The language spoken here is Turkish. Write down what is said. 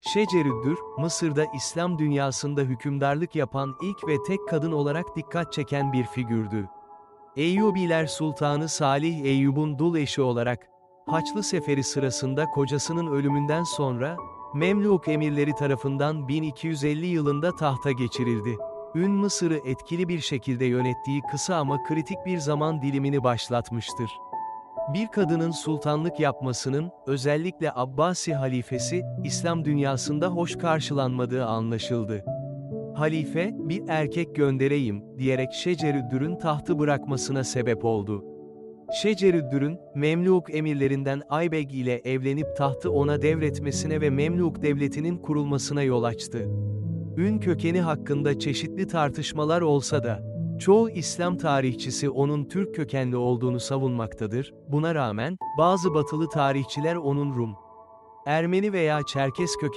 Şecerüddür, Mısır'da İslam dünyasında hükümdarlık yapan ilk ve tek kadın olarak dikkat çeken bir figürdü. Eyyubiler Sultanı Salih Eyyub'un dul eşi olarak, Haçlı Seferi sırasında kocasının ölümünden sonra, Memluk emirleri tarafından 1250 yılında tahta geçirildi. Ün Mısır'ı etkili bir şekilde yönettiği kısa ama kritik bir zaman dilimini başlatmıştır. Bir kadının sultanlık yapmasının, özellikle Abbasi halifesi, İslam dünyasında hoş karşılanmadığı anlaşıldı. Halife, bir erkek göndereyim, diyerek Şecerüddür'ün tahtı bırakmasına sebep oldu. Şecerüddür'ün, Memluk emirlerinden Aybeg ile evlenip tahtı ona devretmesine ve Memluk devletinin kurulmasına yol açtı. Ün kökeni hakkında çeşitli tartışmalar olsa da, çoğu İslam tarihçisi onun Türk kökenli olduğunu savunmaktadır, buna rağmen, bazı batılı tarihçiler onun Rum, Ermeni veya Çerkes kökenli